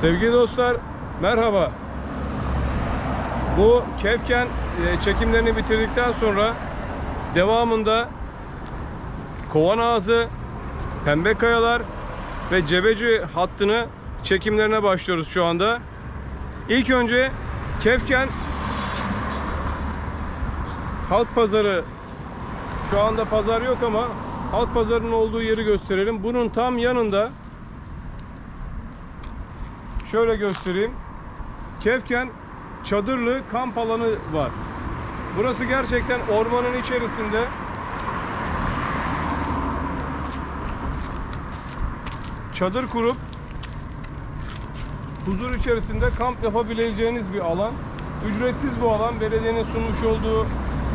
Sevgili dostlar merhaba. Bu Kefken e, çekimlerini bitirdikten sonra devamında Kovan Ağzı, Pembe Kayalar ve Cebeci hattını çekimlerine başlıyoruz şu anda. İlk önce Kefken Halk Pazarı şu anda pazar yok ama halk pazarının olduğu yeri gösterelim. Bunun tam yanında şöyle göstereyim. Kefken çadırlı kamp alanı var. Burası gerçekten ormanın içerisinde. Çadır kurup huzur içerisinde kamp yapabileceğiniz bir alan. Ücretsiz bu alan. Belediyenin sunmuş olduğu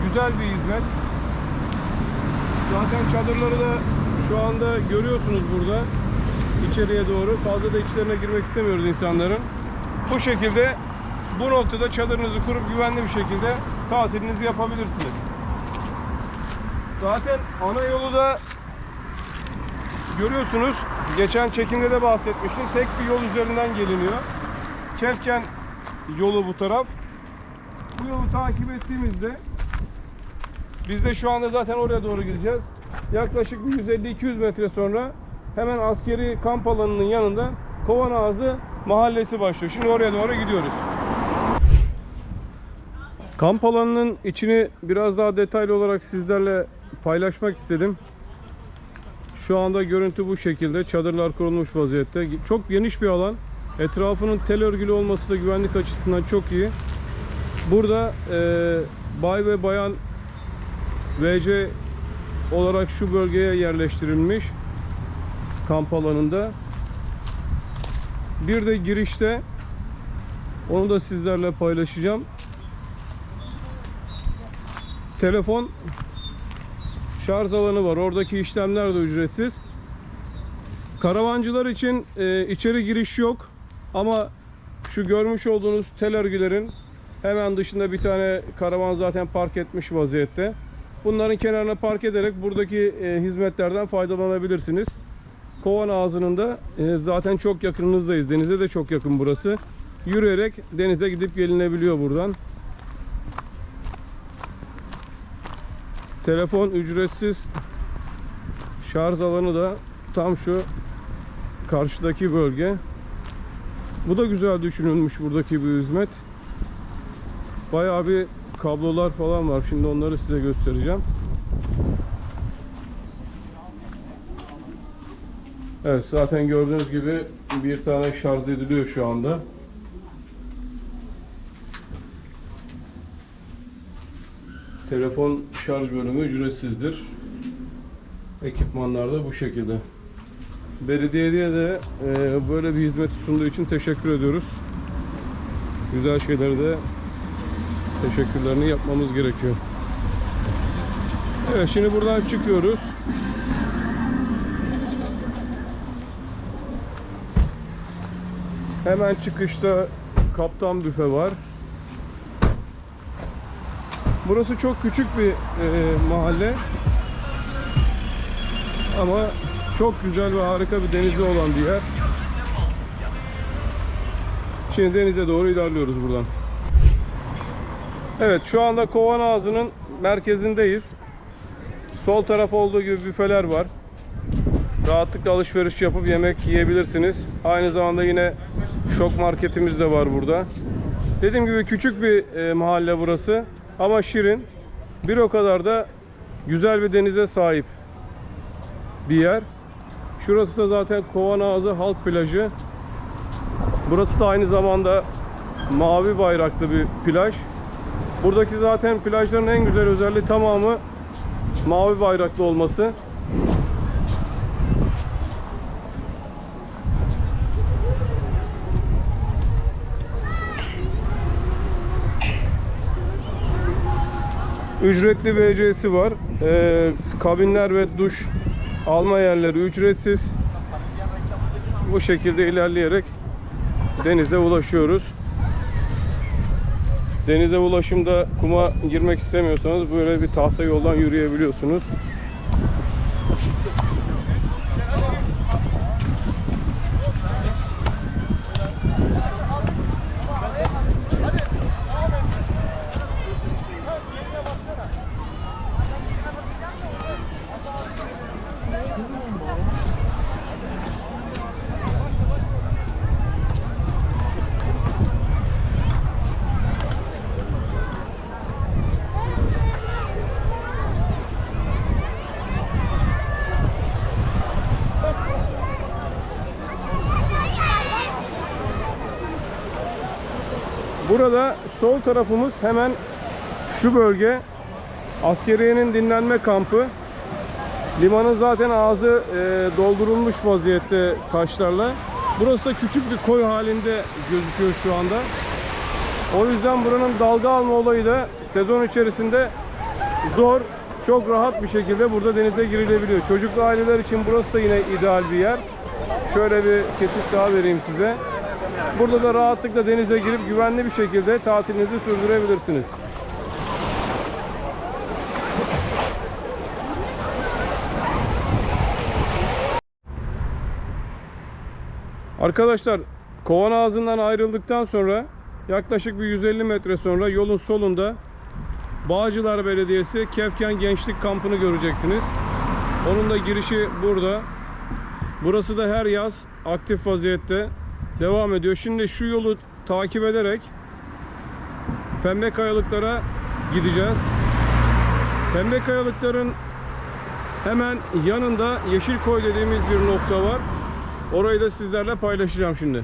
güzel bir hizmet. Zaten çadırları da şu anda görüyorsunuz burada. İçeriye doğru. Fazla da içlerine girmek istemiyoruz insanların. Bu şekilde bu noktada çadırınızı kurup güvenli bir şekilde tatilinizi yapabilirsiniz. Zaten ana yolu da görüyorsunuz. Geçen çekimde de bahsetmiştim. Tek bir yol üzerinden geliniyor. Kefken yolu bu taraf. Bu yolu takip ettiğimizde biz de şu anda zaten oraya doğru gideceğiz. Yaklaşık bir 150-200 metre sonra hemen askeri kamp alanının yanında Kovan Ağzı mahallesi başlıyor. Şimdi oraya doğru gidiyoruz. Kamp alanının içini biraz daha detaylı olarak sizlerle paylaşmak istedim. Şu anda görüntü bu şekilde. Çadırlar kurulmuş vaziyette. Çok geniş bir alan. Etrafının tel örgülü olması da güvenlik açısından çok iyi. Burada e, bay ve bayan VC olarak şu bölgeye yerleştirilmiş kamp alanında. Bir de girişte onu da sizlerle paylaşacağım. Telefon şarj alanı var. Oradaki işlemler de ücretsiz. Karavancılar için e, içeri giriş yok. Ama şu görmüş olduğunuz tel örgülerin hemen dışında bir tane karavan zaten park etmiş vaziyette. Bunların kenarına park ederek buradaki e, hizmetlerden faydalanabilirsiniz. Kovan ağzının da e, zaten çok yakınınızdayız. Denize de çok yakın burası. Yürüyerek denize gidip gelinebiliyor buradan. Telefon ücretsiz. Şarj alanı da tam şu karşıdaki bölge. Bu da güzel düşünülmüş buradaki bir hizmet. Bayağı bir kablolar falan var. Şimdi onları size göstereceğim. Evet zaten gördüğünüz gibi bir tane şarj ediliyor şu anda. Telefon şarj bölümü ücretsizdir. Ekipmanlar da bu şekilde. Belediyeye de e, böyle bir hizmet sunduğu için teşekkür ediyoruz. Güzel şeyleri de teşekkürlerini yapmamız gerekiyor. Evet şimdi buradan çıkıyoruz. Hemen çıkışta kaptan büfe var. Burası çok küçük bir e, mahalle. Ama çok güzel ve harika bir denizi olan bir yer. Şimdi denize doğru ilerliyoruz buradan. Evet şu anda Kovan Ağzı'nın merkezindeyiz. Sol taraf olduğu gibi büfeler var. Rahatlıkla alışveriş yapıp yemek yiyebilirsiniz. Aynı zamanda yine şok marketimiz de var burada. Dediğim gibi küçük bir e, mahalle burası ama şirin. Bir o kadar da güzel bir denize sahip bir yer. Şurası da zaten Kovan Ağzı Halk Plajı. Burası da aynı zamanda mavi bayraklı bir plaj. Buradaki zaten plajların en güzel özelliği tamamı mavi bayraklı olması. Ücretli WC'si var. Ee, kabinler ve duş alma yerleri ücretsiz. Bu şekilde ilerleyerek denize ulaşıyoruz. Denize ulaşımda kuma girmek istemiyorsanız böyle bir tahta yoldan yürüyebiliyorsunuz. Burada sol tarafımız hemen şu bölge askeriyenin dinlenme kampı. Limanın zaten ağzı e, doldurulmuş vaziyette taşlarla. Burası da küçük bir koy halinde gözüküyor şu anda. O yüzden buranın dalga alma olayı da sezon içerisinde zor, çok rahat bir şekilde burada denize girilebiliyor. Çocuklu aileler için burası da yine ideal bir yer. Şöyle bir kesit daha vereyim size. Burada da rahatlıkla denize girip güvenli bir şekilde tatilinizi sürdürebilirsiniz. Arkadaşlar kovan ağzından ayrıldıktan sonra yaklaşık bir 150 metre sonra yolun solunda Bağcılar Belediyesi Kefken Gençlik Kampı'nı göreceksiniz. Onun da girişi burada. Burası da her yaz aktif vaziyette devam ediyor. Şimdi şu yolu takip ederek Pembe Kayalıklara gideceğiz. Pembe Kayalıkların hemen yanında Yeşilkoy dediğimiz bir nokta var. Orayı da sizlerle paylaşacağım şimdi.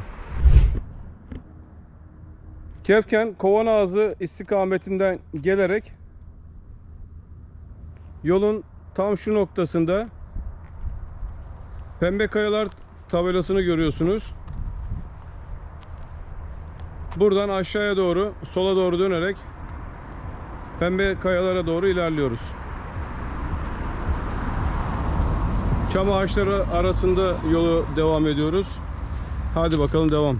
Kefken Kovan Ağzı istikametinden gelerek yolun tam şu noktasında Pembe Kayalar tabelasını görüyorsunuz. Buradan aşağıya doğru, sola doğru dönerek Pembe Kayalara doğru ilerliyoruz. Çam ağaçları arasında yolu devam ediyoruz. Hadi bakalım devam.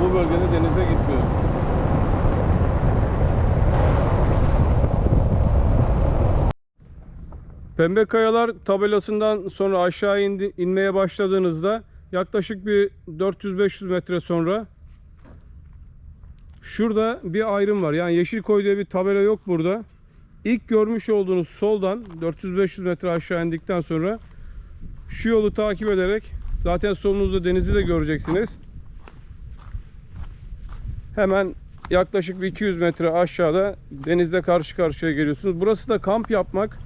Bu bölgede denize gitmiyor. Pembe Kayalar tabelasından sonra aşağı indi, inmeye başladığınızda yaklaşık bir 400-500 metre sonra şurada bir ayrım var. Yani Yeşilkoy diye bir tabela yok burada. İlk görmüş olduğunuz soldan 400-500 metre aşağı indikten sonra şu yolu takip ederek zaten solunuzda denizi de göreceksiniz. Hemen yaklaşık bir 200 metre aşağıda denizle karşı karşıya geliyorsunuz. Burası da kamp yapmak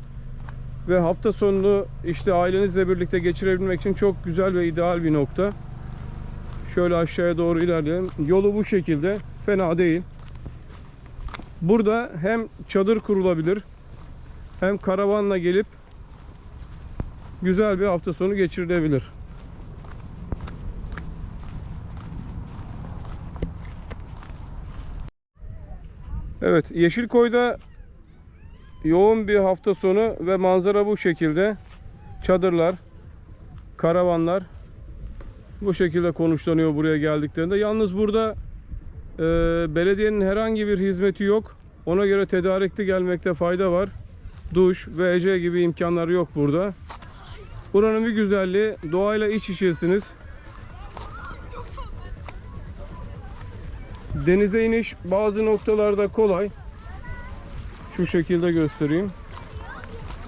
ve hafta sonunu işte ailenizle birlikte geçirebilmek için çok güzel ve ideal bir nokta. Şöyle aşağıya doğru ilerleyelim. Yolu bu şekilde. Fena değil. Burada hem çadır kurulabilir hem karavanla gelip güzel bir hafta sonu geçirilebilir. Evet, Yeşilkoy'da yoğun bir hafta sonu ve manzara bu şekilde. Çadırlar, karavanlar bu şekilde konuşlanıyor buraya geldiklerinde. Yalnız burada e, belediyenin herhangi bir hizmeti yok. Ona göre tedarikli gelmekte fayda var. Duş ve ece gibi imkanlar yok burada. Buranın bir güzelliği doğayla iç içesiniz. Denize iniş bazı noktalarda kolay. Şu şekilde göstereyim.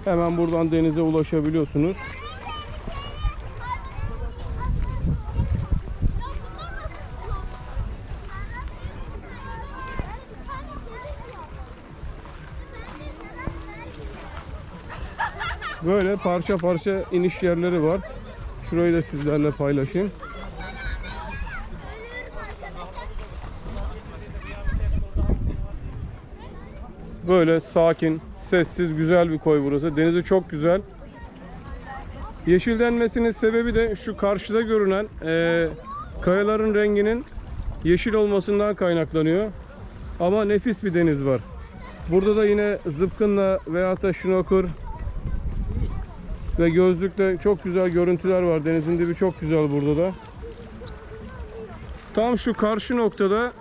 Hemen buradan denize ulaşabiliyorsunuz. Böyle parça parça iniş yerleri var. Şurayı da sizlerle paylaşayım. Böyle sakin, sessiz, güzel bir koy burası. Denizi çok güzel. Yeşil denmesinin sebebi de şu karşıda görünen eee, kayaların renginin yeşil olmasından kaynaklanıyor. Ama nefis bir deniz var. Burada da yine zıpkınla veyahut da şnokur ve gözlükle çok güzel görüntüler var. Denizin dibi çok güzel burada da. Tam şu karşı noktada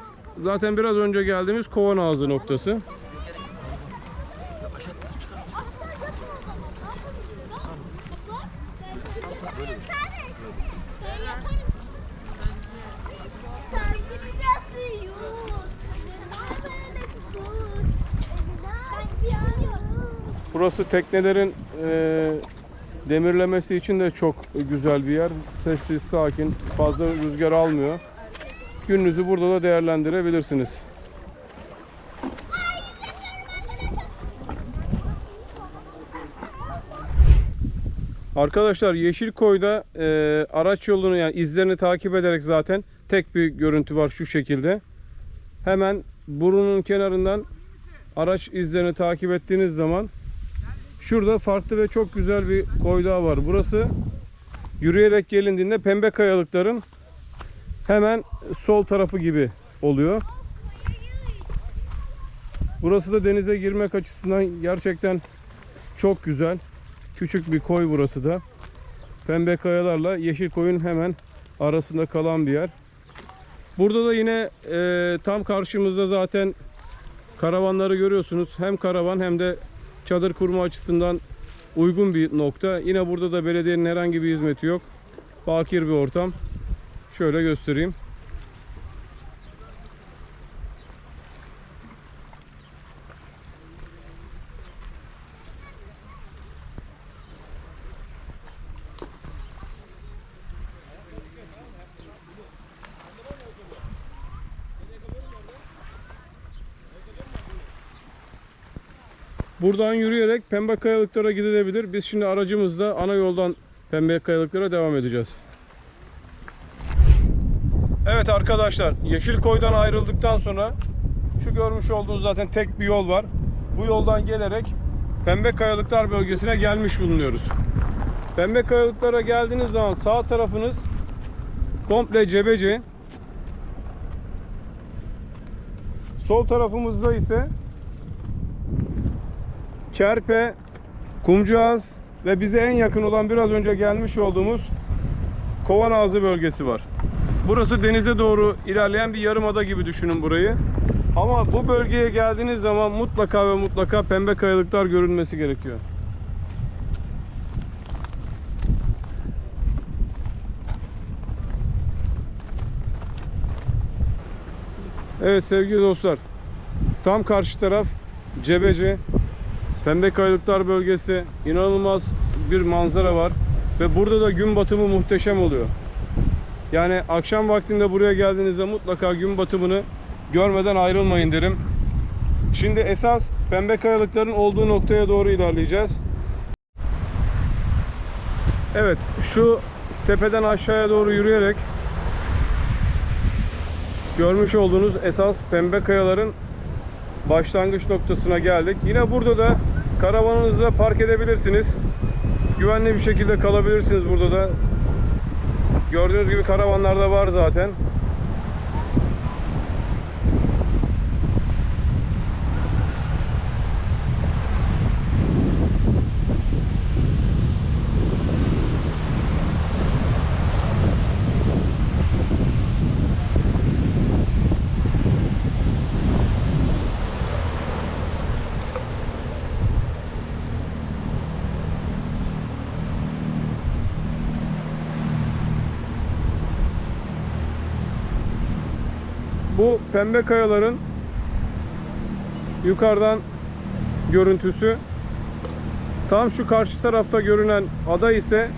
zaten biraz önce geldiğimiz kovan ağzı noktası. Burası teknelerin e, demirlemesi için de çok güzel bir yer. Sessiz, sakin, fazla rüzgar almıyor. Gününüzü burada da değerlendirebilirsiniz. Arkadaşlar Yeşilkoy'da e, araç yolunu yani izlerini takip ederek zaten tek bir görüntü var şu şekilde. Hemen burunun kenarından araç izlerini takip ettiğiniz zaman şurada farklı ve çok güzel bir koy daha var. Burası yürüyerek gelindiğinde pembe kayalıkların hemen sol tarafı gibi oluyor. Burası da denize girmek açısından gerçekten çok güzel. Küçük bir koy burası da. Pembe kayalarla yeşil koyun hemen arasında kalan bir yer. Burada da yine e, tam karşımızda zaten karavanları görüyorsunuz. Hem karavan hem de çadır kurma açısından uygun bir nokta. Yine burada da belediyenin herhangi bir hizmeti yok. Bakir bir ortam. Şöyle göstereyim. Buradan yürüyerek Pembe Kayalıklara gidilebilir. Biz şimdi aracımızla ana yoldan Pembe Kayalıklara devam edeceğiz. Evet arkadaşlar, Yeşilkoy'dan ayrıldıktan sonra şu görmüş olduğunuz zaten tek bir yol var. Bu yoldan gelerek Pembe Kayalıklar bölgesine gelmiş bulunuyoruz. Pembe Kayalıklara geldiğiniz zaman sağ tarafınız komple cebeci. Sol tarafımızda ise Kerpe, Kumcuaz ve bize en yakın olan biraz önce gelmiş olduğumuz Kovan Ağzı bölgesi var. Burası denize doğru ilerleyen bir yarımada gibi düşünün burayı. Ama bu bölgeye geldiğiniz zaman mutlaka ve mutlaka pembe kayalıklar görünmesi gerekiyor. Evet sevgili dostlar. Tam karşı taraf Cebeci. Pembe Kayalıklar bölgesi inanılmaz bir manzara var ve burada da gün batımı muhteşem oluyor. Yani akşam vaktinde buraya geldiğinizde mutlaka gün batımını görmeden ayrılmayın derim. Şimdi esas Pembe Kayalıkların olduğu noktaya doğru ilerleyeceğiz. Evet, şu tepeden aşağıya doğru yürüyerek görmüş olduğunuz esas Pembe Kayaların başlangıç noktasına geldik. Yine burada da karavanınızı park edebilirsiniz. Güvenli bir şekilde kalabilirsiniz burada da. Gördüğünüz gibi karavanlar da var zaten. Bu pembe kayaların yukarıdan görüntüsü. Tam şu karşı tarafta görünen ada ise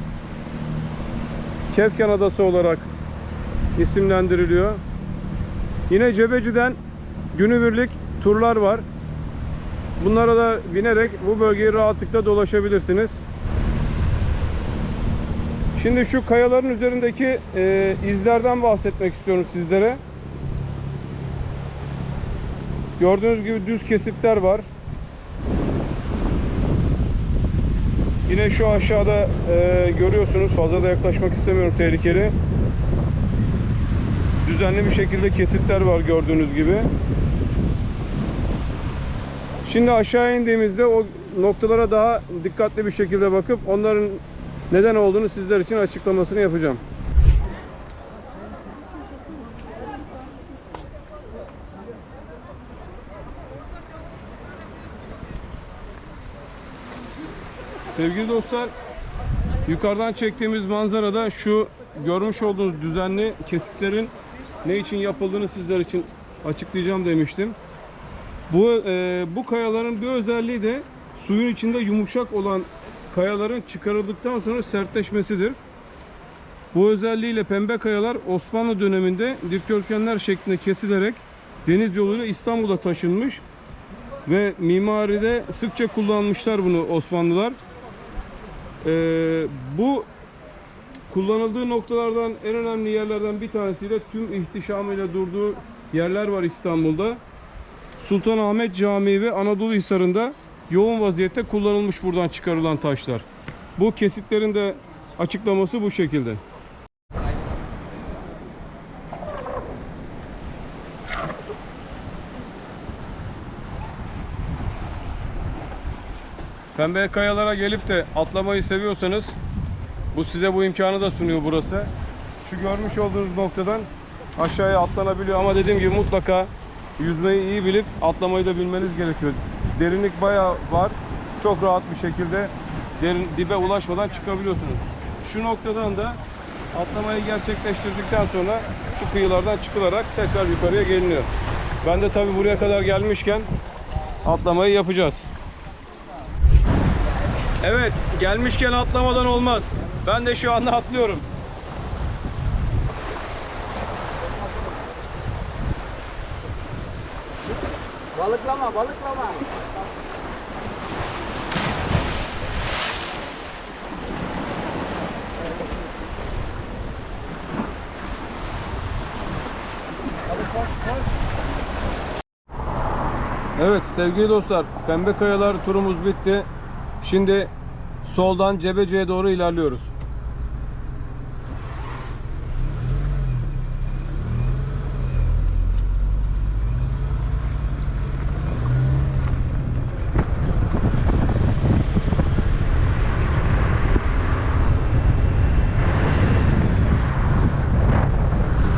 Kefken Adası olarak isimlendiriliyor. Yine Cebeci'den günübirlik turlar var. Bunlara da binerek bu bölgeyi rahatlıkla dolaşabilirsiniz. Şimdi şu kayaların üzerindeki e, izlerden bahsetmek istiyorum sizlere. Gördüğünüz gibi düz kesitler var. Yine şu aşağıda e, görüyorsunuz. Fazla da yaklaşmak istemiyorum tehlikeli. Düzenli bir şekilde kesitler var gördüğünüz gibi. Şimdi aşağı indiğimizde o noktalara daha dikkatli bir şekilde bakıp onların neden olduğunu sizler için açıklamasını yapacağım. Sevgili dostlar, yukarıdan çektiğimiz manzarada şu görmüş olduğunuz düzenli kesitlerin ne için yapıldığını sizler için açıklayacağım demiştim. Bu e, bu kayaların bir özelliği de suyun içinde yumuşak olan kayaların çıkarıldıktan sonra sertleşmesidir. Bu özelliğiyle pembe kayalar Osmanlı döneminde dikdörtgenler şeklinde kesilerek deniz yoluyla İstanbul'a taşınmış ve mimaride sıkça kullanmışlar bunu Osmanlılar. Ee, bu kullanıldığı noktalardan en önemli yerlerden bir tanesiyle tüm ihtişamıyla durduğu yerler var İstanbul'da. Sultanahmet Camii ve Anadolu Hisarı'nda yoğun vaziyette kullanılmış buradan çıkarılan taşlar. Bu kesitlerin de açıklaması bu şekilde. Pembe kayalara gelip de atlamayı seviyorsanız bu size bu imkanı da sunuyor burası. Şu görmüş olduğunuz noktadan aşağıya atlanabiliyor ama dediğim gibi mutlaka yüzmeyi iyi bilip atlamayı da bilmeniz gerekiyor. Derinlik bayağı var. Çok rahat bir şekilde derin, dibe ulaşmadan çıkabiliyorsunuz. Şu noktadan da atlamayı gerçekleştirdikten sonra şu kıyılardan çıkılarak tekrar yukarıya geliniyor. Ben de tabi buraya kadar gelmişken atlamayı yapacağız. Evet, gelmişken atlamadan olmaz. Ben de şu anda atlıyorum. Balıklama, balıklama. Evet sevgili dostlar, Pembe Kayalar turumuz bitti. Şimdi soldan Cebece'ye doğru ilerliyoruz.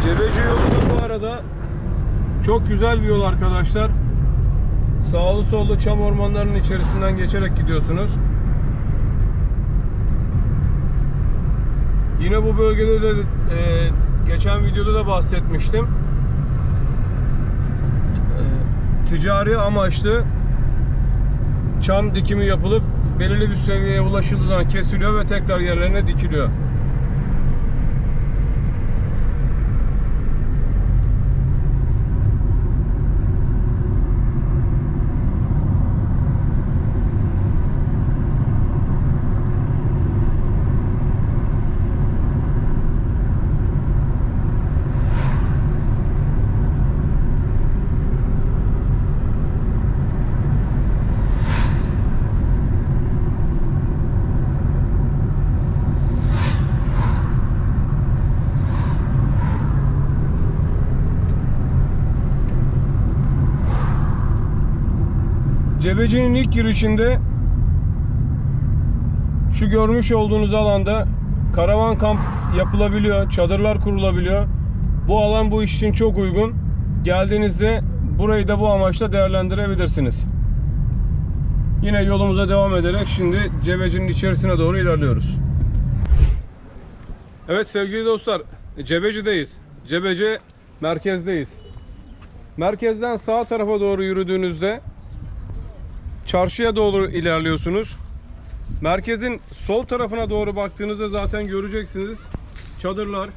Cebeci yolu da bu arada çok güzel bir yol arkadaşlar. Sağlı sollu çam ormanlarının içerisinden geçerek gidiyorsunuz. Yine bu bölgede de e, geçen videoda da bahsetmiştim. E, ticari amaçlı çam dikimi yapılıp belirli bir seviyeye ulaşıldığı zaman kesiliyor ve tekrar yerlerine dikiliyor. Cebeci'nin ilk girişinde şu görmüş olduğunuz alanda karavan kamp yapılabiliyor, çadırlar kurulabiliyor. Bu alan bu iş için çok uygun. Geldiğinizde burayı da bu amaçla değerlendirebilirsiniz. Yine yolumuza devam ederek şimdi Cebeci'nin içerisine doğru ilerliyoruz. Evet sevgili dostlar, Cebeci'deyiz. Cebeci merkezdeyiz. Merkezden sağ tarafa doğru yürüdüğünüzde çarşıya doğru ilerliyorsunuz. Merkezin sol tarafına doğru baktığınızda zaten göreceksiniz. Çadırlar,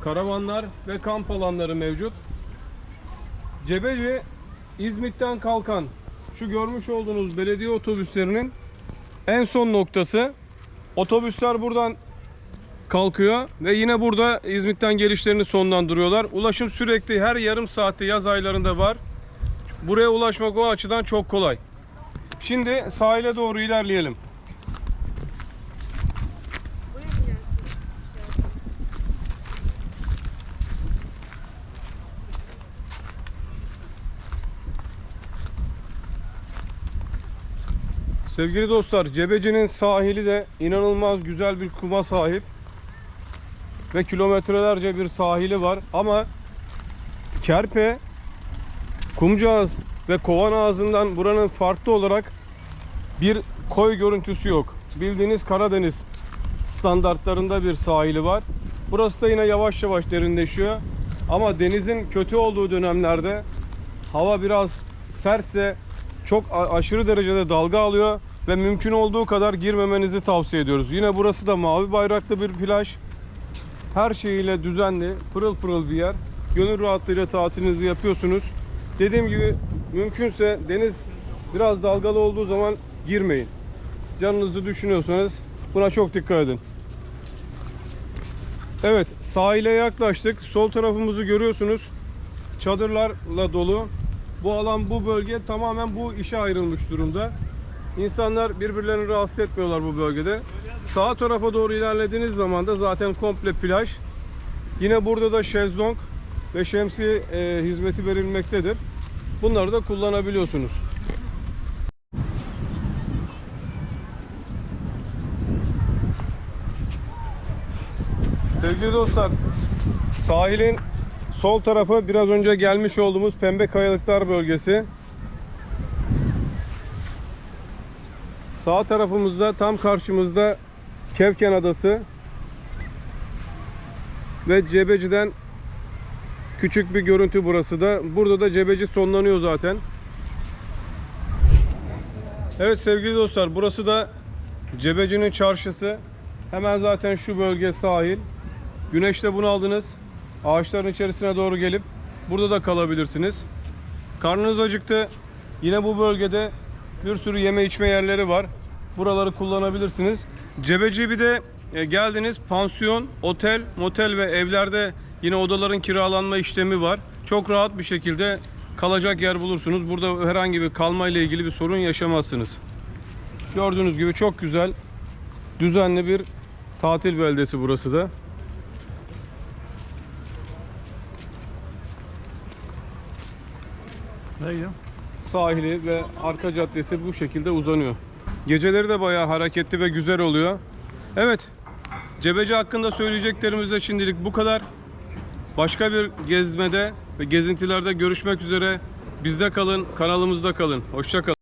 karavanlar ve kamp alanları mevcut. Cebeci İzmit'ten kalkan şu görmüş olduğunuz belediye otobüslerinin en son noktası. Otobüsler buradan kalkıyor ve yine burada İzmit'ten gelişlerini sonlandırıyorlar. Ulaşım sürekli her yarım saatte yaz aylarında var. Buraya ulaşmak o açıdan çok kolay. Şimdi sahile doğru ilerleyelim. Sevgili dostlar, Cebeci'nin sahili de inanılmaz güzel bir kuma sahip. Ve kilometrelerce bir sahili var ama Kerpe, Kumcağız ve Kovan Ağzı'ndan buranın farklı olarak bir koy görüntüsü yok. Bildiğiniz Karadeniz standartlarında bir sahili var. Burası da yine yavaş yavaş derinleşiyor. Ama denizin kötü olduğu dönemlerde hava biraz sertse çok aşırı derecede dalga alıyor ve mümkün olduğu kadar girmemenizi tavsiye ediyoruz. Yine burası da mavi bayraklı bir plaj. Her şeyiyle düzenli, pırıl pırıl bir yer. Gönül rahatlığıyla tatilinizi yapıyorsunuz. Dediğim gibi mümkünse deniz biraz dalgalı olduğu zaman girmeyin. Canınızı düşünüyorsanız buna çok dikkat edin. Evet, sahile yaklaştık. Sol tarafımızı görüyorsunuz. Çadırlarla dolu. Bu alan, bu bölge tamamen bu işe ayrılmış durumda. İnsanlar birbirlerini rahatsız etmiyorlar bu bölgede. Sağ tarafa doğru ilerlediğiniz zaman da zaten komple plaj. Yine burada da şezlong ve şemsiye e, hizmeti verilmektedir. Bunları da kullanabiliyorsunuz. Sevgili dostlar, sahilin sol tarafı biraz önce gelmiş olduğumuz Pembe Kayalıklar bölgesi. Sağ tarafımızda tam karşımızda Kevken Adası ve Cebeci'den küçük bir görüntü burası da. Burada da Cebeci sonlanıyor zaten. Evet sevgili dostlar burası da Cebeci'nin çarşısı. Hemen zaten şu bölge sahil. Güneşte bunu aldınız. Ağaçların içerisine doğru gelip burada da kalabilirsiniz. Karnınız acıktı. Yine bu bölgede bir sürü yeme içme yerleri var. Buraları kullanabilirsiniz. Cebeci bir de e, geldiniz pansiyon, otel, motel ve evlerde yine odaların kiralanma işlemi var. Çok rahat bir şekilde kalacak yer bulursunuz. Burada herhangi bir kalma ile ilgili bir sorun yaşamazsınız. Gördüğünüz gibi çok güzel, düzenli bir tatil beldesi burası da. Neydi? sahili ve arka caddesi bu şekilde uzanıyor. Geceleri de bayağı hareketli ve güzel oluyor. Evet, Cebeci hakkında söyleyeceklerimiz de şimdilik bu kadar. Başka bir gezmede ve gezintilerde görüşmek üzere. Bizde kalın, kanalımızda kalın. Hoşça kalın.